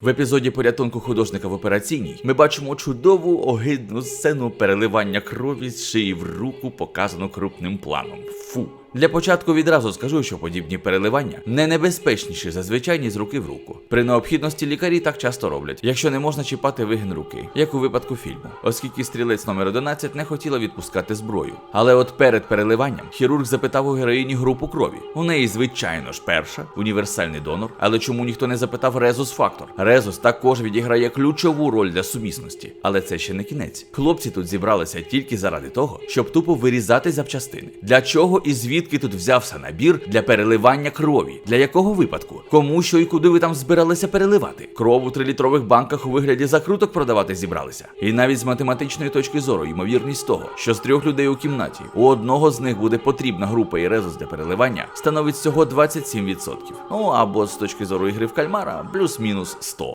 В епізоді порятунку художника в операційній ми бачимо чудову огидну сцену переливання крові з шиї в руку, показану крупним планом. Фу. Для початку відразу скажу, що подібні переливання не небезпечніші за звичайні з руки в руку. При необхідності лікарі так часто роблять, якщо не можна чіпати вигін руки, як у випадку фільму, оскільки стрілець номер 11 не хотіла відпускати зброю. Але от перед переливанням хірург запитав у героїні групу крові. У неї, звичайно ж, перша універсальний донор, але чому ніхто не запитав резус фактор? Резус також відіграє ключову роль для сумісності, але це ще не кінець. Хлопці тут зібралися тільки заради того, щоб тупо вирізати запчастини. Для чого і звідки тут взявся набір для переливання крові? Для якого випадку? Кому що і куди ви там збиралися переливати? Кров у трилітрових банках у вигляді закруток продавати зібралися. І навіть з математичної точки зору, ймовірність того, що з трьох людей у кімнаті у одного з них буде потрібна група і резус для переливання, становить всього 27%. Ну або з точки зору ігри в кальмара, плюс-мінус 100.